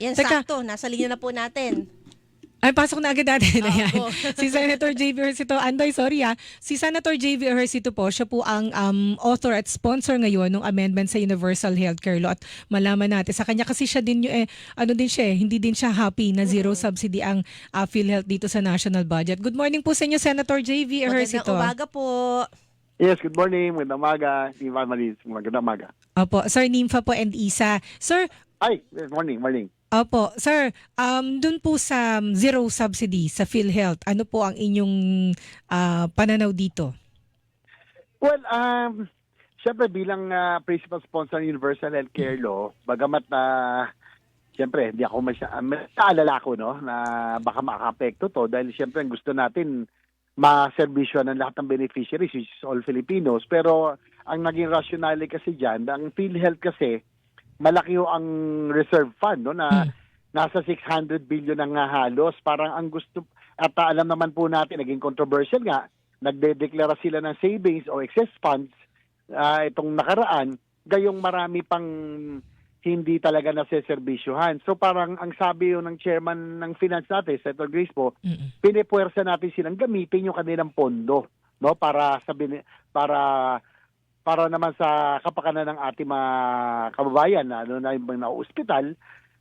Yan, Teka. sakto. Nasa linya na po natin. Ay, pasok na agad natin. Ayan. Oo. si Senator J.V. Ejercito. Andoy, sorry ah. Si Senator J.V. Ejercito po, siya po ang um, author at sponsor ngayon ng amendment sa Universal Healthcare Law. At malaman natin sa kanya kasi siya din yung, eh, ano din siya eh, hindi din siya happy na zero subsidy ang uh, PhilHealth dito sa national budget. Good morning po sa inyo, Senator J.V. Magandang Ejercito. umaga po. Yes, good morning. Magandang umaga. Ivan Maris. Magandang umaga. Opo, Sir Nympha po and Isa. Sir, Ay, good morning, morning. Opo, sir, um, dun po sa um, zero subsidy sa PhilHealth, ano po ang inyong ah, pananaw dito? Well, um, syempre bilang ah, principal sponsor ng Universal Healthcare Law, bagamat na syempre hindi ako masya, uh, naalala ko no na baka makakapekto to dahil syempre ang gusto natin maserbisyo ng lahat ng beneficiaries which is all Filipinos pero ang naging rationale kasi diyan ang PhilHealth kasi malaki ho ang reserve fund no na Hmm. nasa 600 billion ang nga halos parang ang gusto at alam naman po natin naging controversial nga nagdedeklara sila ng savings o excess funds ah, itong nakaraan gayong marami pang hindi talaga naseserbisyuhan. So parang ang sabi yun ng chairman ng finance natin, Senator Grace po, Mm-mm. pinipuwersa natin silang gamitin yung kanilang pondo no para sa bini- para para naman sa kapakanan ng ating mga kababayan na ano na yung mga ospital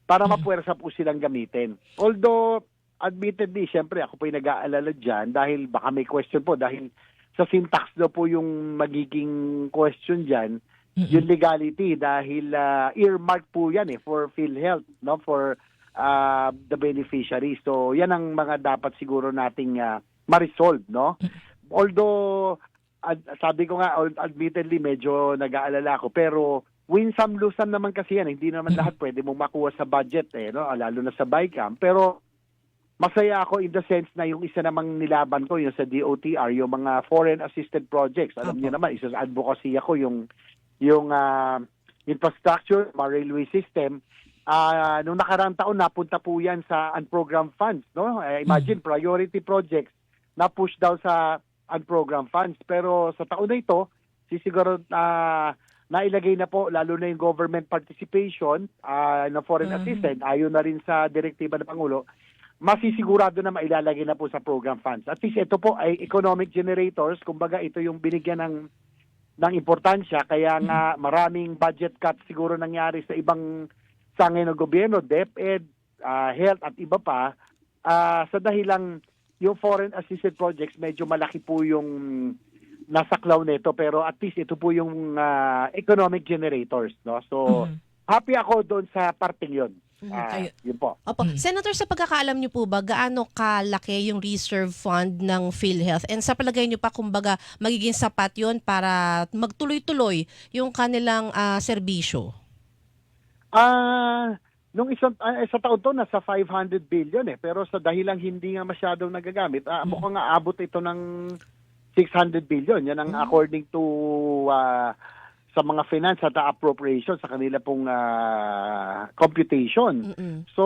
para Mm. mapuwersa po silang gamitin. Although admittedly, syempre ako po yung nag-aalala dyan dahil baka may question po dahil sa syntax daw po yung magiging question dyan Mm-mm. yung legality dahil uh, earmark po yan eh for PhilHealth no for uh, the beneficiaries. So yan ang mga dapat siguro nating uh, ma-resolve no. Although ad- sabi ko nga admittedly medyo nag-aalala ako. Pero win some lose some naman kasi yan. Hindi naman lahat pwede mong makuha sa budget eh no? Lalo na sa BICAM pero masaya ako in the sense na yung isa namang nilaban ko yung sa DOTR yung mga foreign assisted projects. Alam Opo. niyo naman isa sa advocacy ako yung yung ah, infrastructure, mga railway system, ah nung nakarang taon napunta po yan sa unprogrammed funds, no? Eh, imagine priority projects na push daw sa unprogrammed funds. Pero sa taon na ito, sisiguro na nailagay na po lalo na yung government participation ah ng foreign Mhm. assistance ayon na rin sa direktiba ng pangulo masisigurado na mailalagay na po sa program funds. At least ito po ay economic generators, kumbaga ito yung binigyan ng ng importansya kaya nga maraming budget cuts siguro nangyari sa ibang sangay ng gobyerno, DepEd, ah, health at iba pa ah, sa dahilang yung foreign assisted projects medyo malaki po yung nasaklaw nito pero at least ito po yung ah, economic generators no so Mhm. happy ako doon sa parting yun Mhm. Ah, Ayun. yun po Opo. Mm. Senator, sa pagkakaalam niyo po ba, gaano kalaki yung reserve fund ng PhilHealth? And sa palagay niyo pa, kumbaga, magiging sapat yon para magtuloy-tuloy yung kanilang ah, serbisyo? Ah, nung isang ah, sa taon to nasa 500 billion eh, pero sa dahilang hindi nga masyadong nagagamit, ah, mukhang nga abot ito ng 600 billion. Yan ang according to ah, sa mga finance at appropriation sa kanila pong ah, computation. So,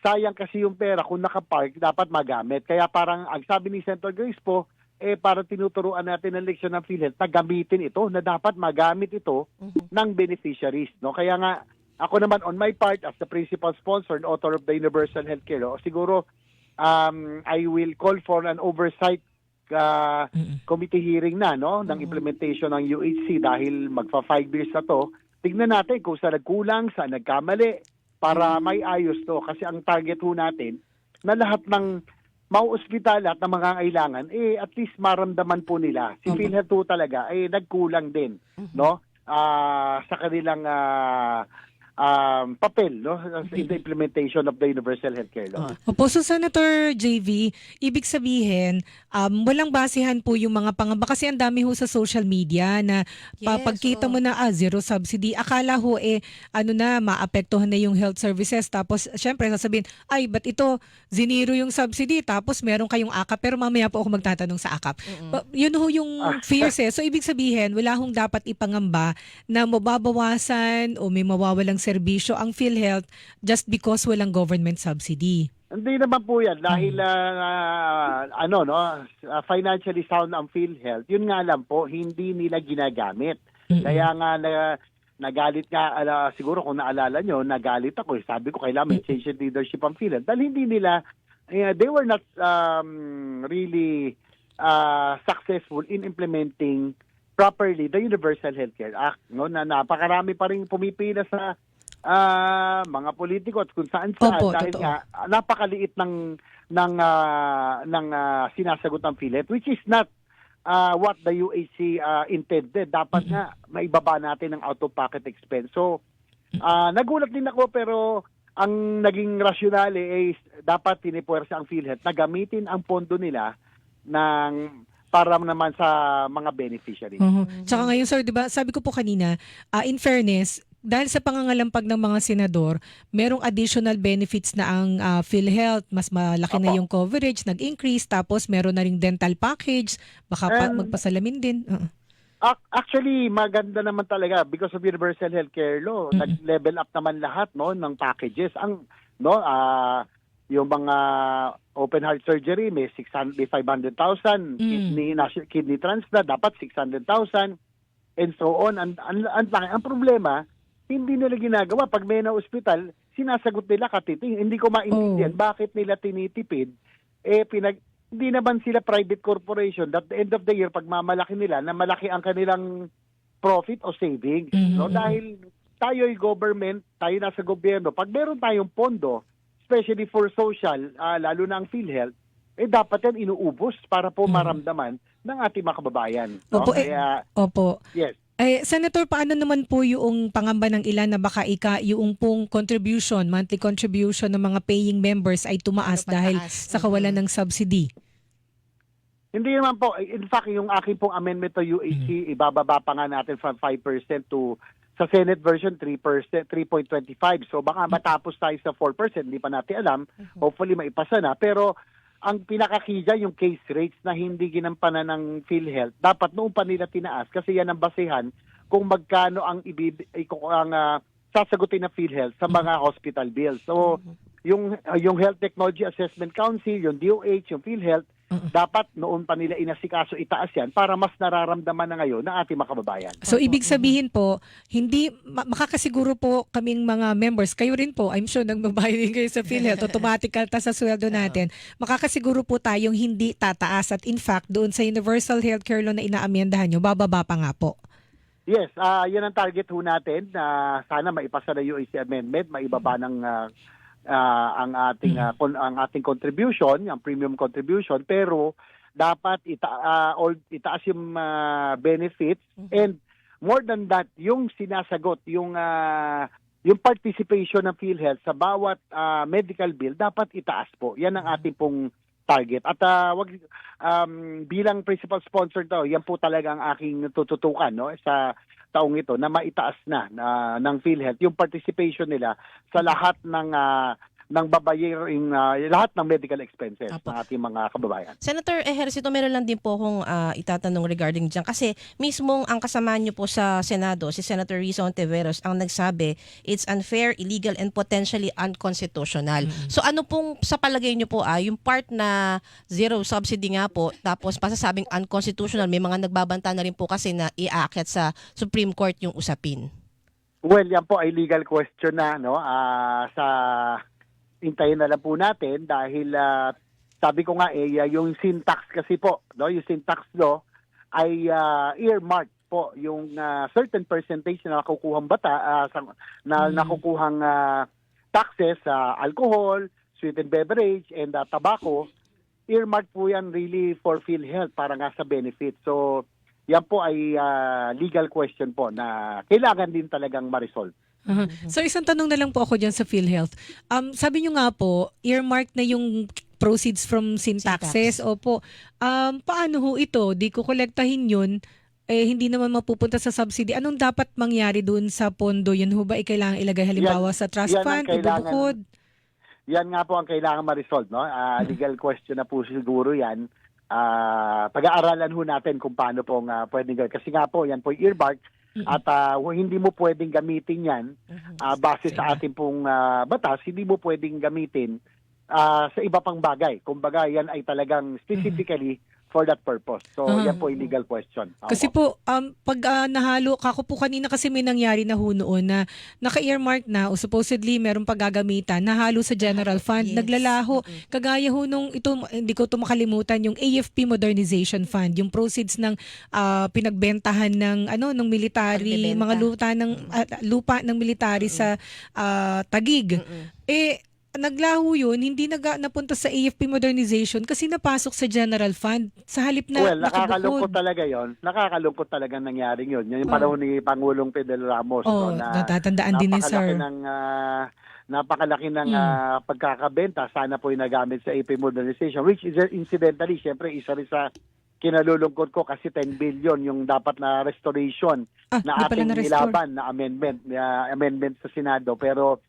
sayang kasi yung pera kung nakapark, dapat magamit. Kaya parang, ang sabi ni Senator Grace po, eh parang tinuturuan natin ng leksyon ng PhilHealth na gamitin ito, na dapat magamit ito Mhm. ng beneficiaries. No? Kaya nga, ako naman on my part as the principal sponsor and author of the Universal Healthcare Law, siguro um, I will call for an oversight uh, committee hearing na no ng implementation ng UHC dahil magfa five years na to. Tignan natin kung saan nagkulang, saan nagkamali para may ayos to kasi ang target ho natin na lahat ng mau-ospital at ng mga kailangan eh at least maramdaman po nila. Si Mhm. PhilHealth talaga eh nagkulang din no Ah, sa kanilang ah, um, papel no in the implementation of the Universal Healthcare Law. Ah. Opo, so Senator JV, ibig sabihin, um, walang basehan po yung mga pangamba kasi ang dami ho sa social media na pa- Yes, pagkita oo. mo na ah, zero subsidy, akala ho eh ano na maapektuhan na yung health services tapos syempre sasabihin, ay ba't ito ziniro yung subsidy tapos meron kayong akap pero mamaya po ako magtatanong sa akap. Mm-mm. Pa- yun ho yung Ah. fears eh. So ibig sabihin, wala hong dapat ipangamba na mababawasan o may mawawalang serbisyo ang PhilHealth just because walang government subsidy. Hindi naman po yan dahil ah, ano no ah, financially sound ang PhilHealth. Yun nga lang po hindi nila ginagamit. Mm-mm. Kaya nga na, nagalit nga, ala, siguro kung naalala nyo, nagalit ako. Sabi ko, kailangan may change in leadership ang PhilHealth. Dahil hindi nila, eh, they were not um, really uh, successful in implementing properly the Universal Healthcare Act. No? Na napakarami pa rin pumipila sa ah, mga politiko at kung saan saan Opo, dahil totoo. nga napakaliit ng ng ah, ng ah, sinasagot ng PhilHealth which is not ah, what the UAC ah, intended. Dapat nga maibaba natin ang out-of-pocket expense. So, ah, nagulat din ako pero ang naging rasyonale ay dapat tinipuwersa ang PhilHealth na gamitin ang pondo nila ng para naman sa mga beneficiaries. Mhm. Tsaka ngayon, sir, di ba, sabi ko po kanina, ah, in fairness, dahil sa pangangalampag ng mga senador, merong additional benefits na ang ah, PhilHealth, mas malaki na Opo. yung coverage, nag-increase, tapos meron na ring dental package, baka pa, And- magpasalamin din. Ac- Actually, maganda naman talaga because of Universal Healthcare Law. Mm-mm. Nag-level up naman lahat no ng packages. Ang no ah yung mga open heart surgery may 600 may 500,000, Mm. kidney kidney transplant dapat 600,000 and so on. Ang ang, ang, ang problema, hindi nila ginagawa pag may na ospital, sinasagot nila katiting. Hindi ko maintindihan bakit nila tinitipid eh pinag hindi naman sila private corporation that the end of the year pag mamalaki nila na malaki ang kanilang profit o savings Mhm. no dahil tayo ay government tayo nasa gobyerno pag meron tayong pondo especially for social ah, lalo na ang PhilHealth eh dapat yan inuubos para po Mhm. maramdaman ng ating mga kababayan no? Opo, eh, kaya Opo. yes Eh, Senator, paano naman po yung pangamba ng ilan na baka ika yung pong contribution, monthly contribution ng mga paying members ay tumaas Ano, dahil sa kawalan ng subsidy? Hindi naman po. In fact, yung aking pong amendment to UAC, ibababa pa nga natin from 5% to sa Senate version 3%, 3.25. So baka matapos tayo sa 4%, hindi pa natin alam. Hopefully maipasa na. Pero ang pinaka-key dyan, yung case rates na hindi ginampanan ng PhilHealth, dapat noon pa nila tinaas kasi yan ang basehan kung magkano ang ibib ang ah, sasagutin ng PhilHealth sa mga hospital bills. So yung yung Health Technology Assessment Council, yung DOH, yung PhilHealth, Dapat noon pa nila inasikaso itaas yan para mas nararamdaman na ngayon ng ating mga kababayan. So ibig sabihin po, hindi ma- makakasiguro po kaming mga members, kayo rin po, I'm sure nagbabayad din kayo sa PhilHealth, automatic kalta sa sweldo natin. Makakasiguro po tayong hindi tataas at in fact doon sa Universal Healthcare Law na inaamyendahan nyo, bababa pa nga po. Yes, ah yan ang target ho natin na sana maipasa na UAC amendment, maibaba ng ah, ah, ang ating ah, kon- ang ating contribution, ang premium contribution, pero dapat ita ah, all- itaas yung ah, benefits and more than that, yung sinasagot, yung ah, yung participation ng PhilHealth sa bawat ah, medical bill dapat itaas po. Yan ang ating pong target. At ah, wag um, bilang principal sponsor daw, yan po talaga ang aking tututukan no sa taong ito na maitaas na, na ng PhilHealth yung participation nila sa lahat ng ah, ng babayaring ah, lahat ng medical expenses Apo. ng ating mga kababayan. Senator Ejercito, meron lang din po akong ah, itatanong regarding dyan. Kasi mismong ang kasama niyo po sa Senado, si Senator Risa Ontiveros, ang nagsabi, it's unfair, illegal, and potentially unconstitutional. So ano pong sa palagay niyo po, ah, yung part na zero subsidy nga po, tapos pasasabing unconstitutional, may mga nagbabanta na rin po kasi na iaakit sa Supreme Court yung usapin. Well, yan po ay legal question na no ah, sa hintayin na lang po natin dahil ah, sabi ko nga eh ah, yung syntax kasi po no yung syntax law ay ah, earmark po yung ah, certain percentage na nakukuhang bata ah, sa, na Mm. nakukuhang ah, taxes sa alcohol, sweetened beverage and ah, tobacco earmark po yan really for PhilHealth para nga sa benefit. So yan po ay ah, legal question po na kailangan din talagang ma-resolve. Aha. So isang tanong na lang po ako dyan sa PhilHealth. Um, sabi nyo nga po, earmark na yung proceeds from sin taxes. Opo. Um, paano ho ito? Di ko kolektahin yun. Eh, hindi naman mapupunta sa subsidy. Anong dapat mangyari doon sa pondo? Yun ho ba ay kailangan ilagay halimbawa sa trust yan fund, ibubukod? Yan nga po ang kailangan ma-resolve. No? Ah, legal question na po siguro yan. Ah, pag-aaralan ho natin kung paano po nga pwedeng gawin. Kasi nga po, yan po earmark. At ah, hindi mo pwedeng gamitin yan ah, base sa ating pong ah, batas. Hindi mo pwedeng gamitin ah, sa iba pang bagay. Kumbaga, yan ay talagang specifically for that purpose. So, Ah. yan po yung legal question. Opo. Kasi po, um, pag ah, nahalo, kako po kanina kasi may nangyari na ho noon na naka-earmark na o supposedly meron paggagamitan, nahalo sa general fund, Yes. naglalaho. Mm-mm. Kagaya ho nung, ito, hindi ko ito makalimutan, yung AFP Modernization Fund, yung proceeds ng ah, pinagbentahan ng ano ng military, mga lupa ng ah, lupa ng military sa ah, Tagig. Mm-mm. Eh, naglaho yun, hindi naga, napunta sa AFP modernization kasi napasok sa general fund sa halip na well, nakakalungkot talaga yon. Nakakalungkot talaga nangyaring yon. Yung Oh. panahon ni Pangulong Fidel Ramos. Oh, no, na natatandaan din ni sir. ng ah, napakalaki ng Mm. ah, pagkakabenta sana po yung nagamit sa AP modernization which is incidentally syempre isa rin sa kinalulungkot ko kasi 10 billion yung dapat na restoration Ah, na ating na-restore. nilaban na amendment ah, amendment sa Senado pero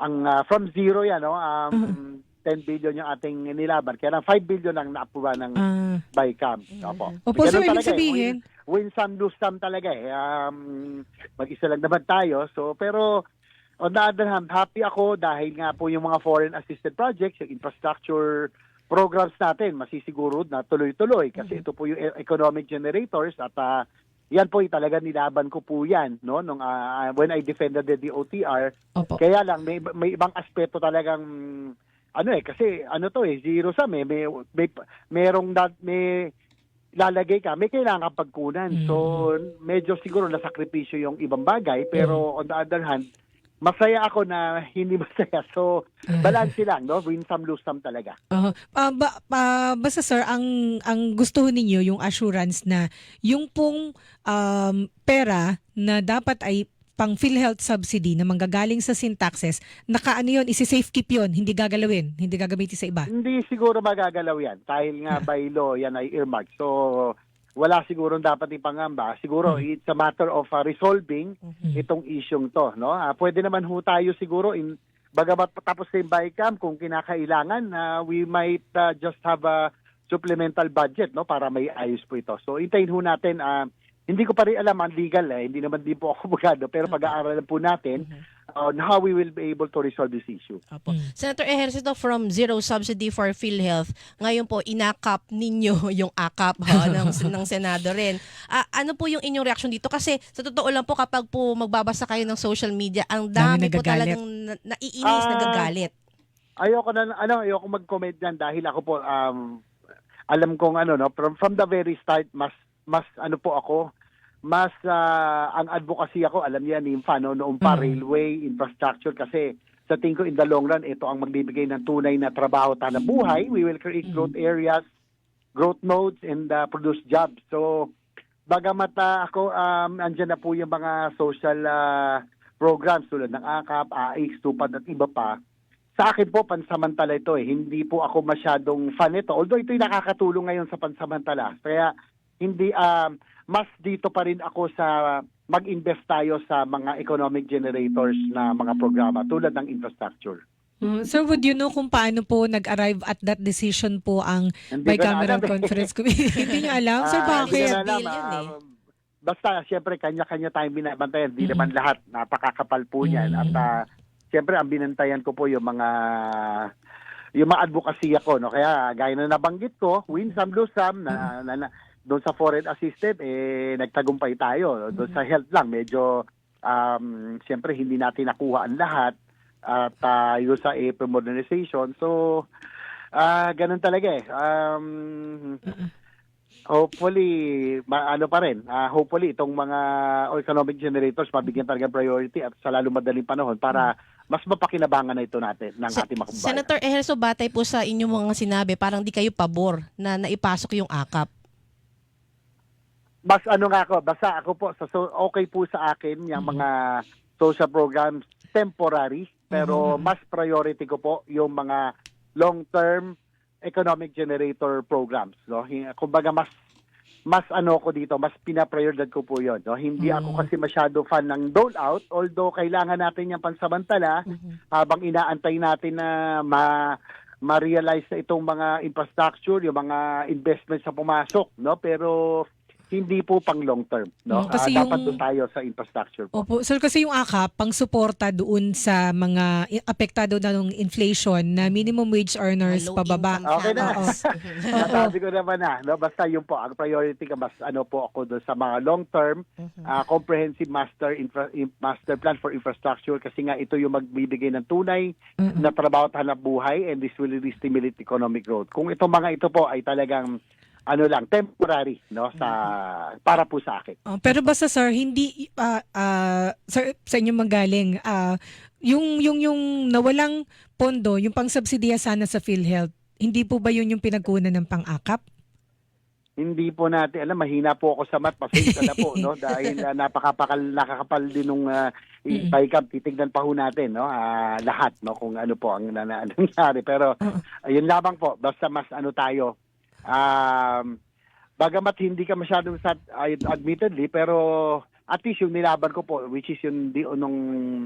ang ah, from zero yan no um, Uh-huh. 10 billion yung ating nilaban kaya lang 5 billion ang naapuba ng Ah. BICAM opo Opo, so ibig talaga eh. sabihin, win some lose some talaga eh. Um, mag-isa lang naman tayo. So pero on the other hand, happy ako dahil nga po yung mga foreign assisted projects, yung infrastructure programs natin, masisiguro na tuloy-tuloy kasi ito po yung e- economic generators at ah, yan po yung talaga nilaban ko po yan no nung ah, when I defended the DOTR opo. kaya lang may may ibang aspeto talagang ano eh kasi ano to eh zero sum eh may may merong dat may lalagay ka may kailangan pagkunan. Mm. So medyo siguro na sakripisyo yung ibang bagay pero on the other hand masaya ako na hindi masaya. So balance lang no win some lose some talaga. Uh, ah, ba, pa- basta sir, ang ang gusto ninyo yung assurance na yung pong um, pera na dapat ay pang PhilHealth subsidy na manggagaling sa sin taxes, naka ano yun, isi-safe keep yun, hindi gagalawin, hindi gagamitin sa iba. Hindi siguro magagalaw yan dahil nga by law yan ay earmark. So wala siguro dapat ipangamba. Siguro it's a matter of uh, resolving itong isyong to, no? Ah, pwede naman ho tayo siguro in bagamat tapos na yung BICAM kung kinakailangan na we might uh, just have a supplemental budget no para may ayos po ito. So intayin ho natin ah, hindi ko pa rin alam ang legal eh, hindi naman din po ako abogado pero pag-aaralan po natin on how we will be able to resolve this issue. Opo. Senator Ejercito from zero subsidy for PhilHealth, ngayon po inakap ninyo yung akap ha, ng, ng Senado rin. Ah, ano po yung inyong reaction dito? Kasi sa totoo lang po kapag po magbabasa kayo ng social media, ang Dami dami, po talagang na- naiinis, Ah, nagagalit. Ayoko na ano, ayoko mag-comment diyan dahil ako po um alam kong ano no from from the very start mas mas ano po ako mas ah, ang advocacy ako alam niya ni no noong pa Mm. railway infrastructure kasi sa tingin ko in the long run ito ang magbibigay ng tunay na trabaho tanang buhay we will create growth areas growth nodes and uh, produce jobs so bagamat ah, ako um andyan na po yung mga social ah, programs tulad ng AKAP, AX, Tupad at iba pa sa akin po, pansamantala ito eh. Hindi po ako masyadong fan ito. Although ito'y nakakatulong ngayon sa pansamantala. Kaya hindi, um, mas dito pa rin ako sa mag-invest tayo sa mga economic generators na mga programa tulad ng infrastructure. Uh, sir, would you know kung paano po nag-arrive at that decision po ang Hindi bicameral eh. conference committee? Hindi niyo alam? Sir, Ah, bakit? na alam, yun eh. ah, basta, siyempre, kanya-kanya tayong binabantayan. Hindi Mhm. naman lahat. Napakakapal po niyan. Mhm. At ah, siyempre, ang binantayan ko po yung mga yung mga advocacy ko. No? Kaya, gaya na nabanggit ko, win some, lose some, na, na, na, doon sa foreign assisted, eh, nagtagumpay tayo. Doon sa health lang, medyo, um, siyempre, hindi natin nakuha ang lahat. At uh, yung sa AP modernization. So, ah ganun talaga eh. Um, hopefully ma- ano pa rin ah, hopefully itong mga economic generators mabigyan talaga priority at sa lalo madaling panahon para mas mapakinabangan na ito natin ng Se- ating mga kababayan. Senator Ejercito, batay po sa inyong mga sinabi, parang di kayo pabor na naipasok yung akap. Bas ano nga ako, basta ako po sa so, okay po sa akin yung Mhm. mga social programs temporary pero Mhm. mas priority ko po yung mga long-term economic generator programs, no? Kumbaga mas mas ano ko dito, mas pina-prioridad ko po 'yon, no? Hindi Mhm. ako kasi masyado fan ng dole out although kailangan natin yung pansamantala habang inaantay natin na ma ma-realize na itong mga infrastructure, yung mga investments sa pumasok, no? Pero hindi po pang long term. No? Mm, kasi Ah, dapat yung- doon tayo sa infrastructure po. Opo, sir, kasi yung AKAP, pang suporta doon sa mga apektado na ng inflation na minimum wage earners pababa. income Okay na. Oo. Nasabi ko naman na, no? basta yun po, ang priority ka, mas ano po ako doon sa mga long-term, Mhm. ah, comprehensive master infra- in- master plan for infrastructure kasi nga ito yung magbibigay ng tunay Mm-mm. na trabaho at hanap buhay and this will really stimulate economic growth. Kung itong mga ito po ay talagang ano lang, temporary, no, sa para po sa akin. Oh, pero basta sir, hindi ah, ah, sir sa inyo magaling ah, yung yung yung nawalang pondo, yung pangsubsidiya sana sa PhilHealth, hindi po ba yun yung pinagkunan ng pang-akap? Hindi po natin alam, mahina po ako sa math, pasensya na po, no, dahil uh, napakapakal, nakakapal din nung uh, Mm-mm. PICAP, titignan pa ho natin, no, ah, lahat, no, kung ano po ang na, na, nangyari. Pero, Oo. ayun lamang po, basta mas ano tayo, um, bagamat hindi ka masyadong sat, admittedly, pero at least yung nilaban ko po, which is yung di, nung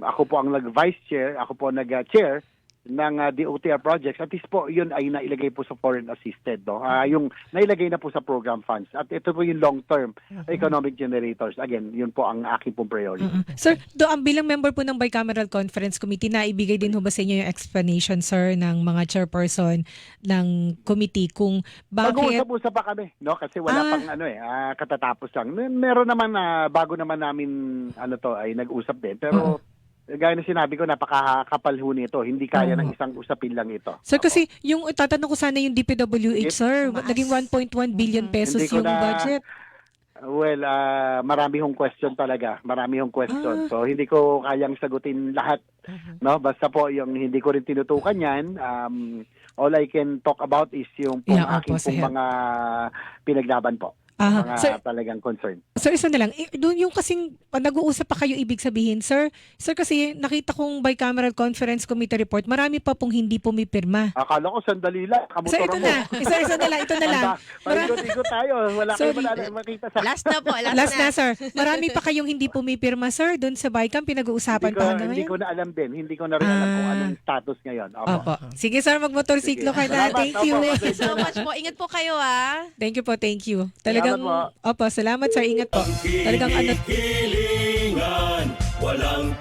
ako po ang nag-vice chair, ako po nag-chair, ng uh, DOTR projects at least po yun ay nailagay po sa foreign assisted no Ah, yung nailagay na po sa program funds at ito po yung long term economic generators again yun po ang aking pong priority Mm-mm. Sir, do ang bilang member po ng Bicameral Conference Committee, naibigay din ho ba sa inyo yung explanation, sir, ng mga chairperson ng committee kung bakit... Mag-uusap-usap pa kami, no? Kasi wala Ah. pang ano eh, ah, katatapos lang. Mer- Meron naman na bago naman namin ano to ay nag-usap din. Pero gaya na sinabi ko, napakakapal ho nito. Hindi kaya ng isang usapin lang ito. Sir, Opo. kasi yung tatanong ko sana yung DPWH, sir, Tumaas. naging 1.1 billion Mhm. pesos Hindi ko yung na- budget. Well, ah, marami hong question talaga. Marami hong question. Ah. So, hindi ko kayang sagutin lahat. Mhm. No? Basta po, yung hindi ko rin tinutukan yan, um, all I can talk about is yung pong Yeah, aking opo, pong mga pinaglaban po. Ah, mga sir, talagang concern. Sir, isa na lang. Eh, Doon yung kasing pag nag-uusap pa kayo ibig sabihin, sir. Sir, kasi nakita kong bicameral conference committee report, marami pa pong hindi pumipirma. Akala ko sandali lang. Sir, Kamotor ito mo. na. Isa, isa na lang. Ito na lang. Paikot-ikot tayo. Wala kayo Sorry. manala- makita sa... Last na po, last, Last na, sir. Marami pa kayong hindi pumipirma, sir. Doon sa Bicam, pinag-uusapan Hindi ko, pa hanggang hindi ko ngayon. na alam din. Hindi ko na rin alam kung Ah. anong status ngayon. Opo. Opo. Sige, sir. Magmotorsiklo Sige. ka na. Salamat. Thank you. Opo, Thank you so much po. Ingat po kayo ah. Thank you po. Thank you. Talagang, Salamat opo, salamat, sir. Ingat po. Talagang ano, walang